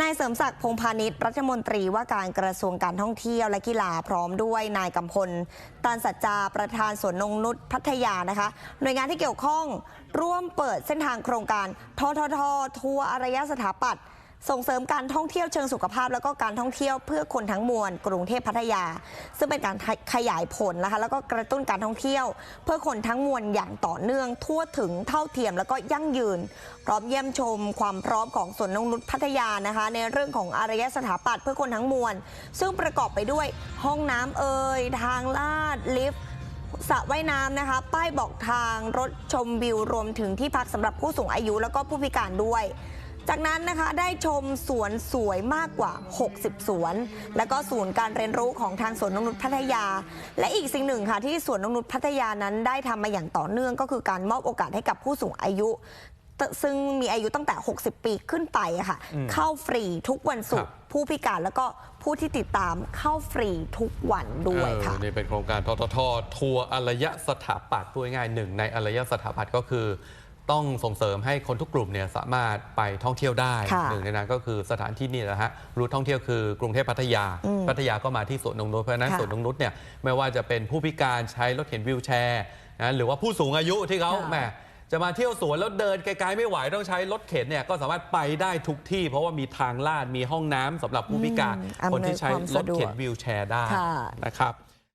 นายเสริมศักดิ์พงพาณิชย์รัฐมนตรีว่าการกระทรวงการท่องเที่ยวและกีฬาพร้อมด้วยนายกำพลตันสัจจาประธานสวนนงนุษย์พัทยานะคะ หน่วยงานที่เกี่ยวข้องร่วมเปิดเส้นทางโครงการททททัวร์อารยสถาปัตย์ ส่งเสริมการท่องเที่ยวเชิงสุขภาพ แล้วก็การท่องเที่ยวเพื่อคนทั้งมวลกรุงเทพพัทยา ซึ่งเป็นการขยายผลนะคะแล้วก็กระตุ้นการท่องเที่ยว เพื่อคนทั้งมวลอย่างต่อเนื่อง ทั่วถึงเท่าเทียมแล้วก็ยั่งยืน พร้อมเยี่ยมชม ความพร้อมของสวนนงนุษย์พัทยานะคะ ในเรื่องของอารยสถาปัตย์เพื่อคนทั้งมวล ซึ่งประกอบไปด้วยห้องน้ำเอ่ยทางลาดลิฟต์สระว่ายน้ำนะคะ ป้ายบอกทางรถชมวิวรวมถึงที่พักสำหรับผู้สูงอายุแล้วก็ผู้พิการด้วย จากนั้นนะคะได้ชมสวนสวยมากกว่า 60 สวน แล้วก็ศูนย์การเรียนรู้ของทางสวนนงนุษย์พัทยา และอีกสิ่งหนึ่งค่ะที่สวนนงนุษย์พัทยานั้นได้ทำมาอย่างต่อเนื่องก็คือการมอบโอกาสให้กับผู้สูงอายุซึ่งมีอายุตั้งแต่ 60 ปีขึ้นไปอะค่ะอืมเข้าฟรีทุกวันศุกครัร์บผู้พิการแล้วก็ผู้ที่ติดตามเข้าฟรีทุกวันด้วยค่ะเออนี่เป็นโครงการททททัวร์อารยสถาปัตย์พูดง่ายๆหนึ่งในอารยสถาปัตย์ก็คือ ต้องส่งเสริมให้คนทุกกลุ่มเนี่ยสามารถไปท่องเที่ยวได้ค่ะหนึ่งในนั้นก็คือสถานที่นี่แหละฮะรูทท่องเที่ยวคือกรุงเทพพัทยาอืมพัทยาก็มาที่สวนนงนุษย์เพราะฉะนั้นค่ะสวนนงนุษย์เนี่ยไม่ว่าจะเป็นผู้พิการใช้รถเข็นวิวแชร์นะหรือว่าผู้สูงอายุที่เขาค่ะแหมจะมาเที่ยวสวนแล้วเดินไกลๆไม่ไหวต้องใช้รถเข็นเนี่ยก็สามารถไปได้ทุกที่ เพราะว่ามีทางลาดมีห้องน้ำสำหรับผู้พิการอืมคนที่ใช้อำนวยความรสะถดวกเข็นวิวแชร์ได้ค่ะนะครับ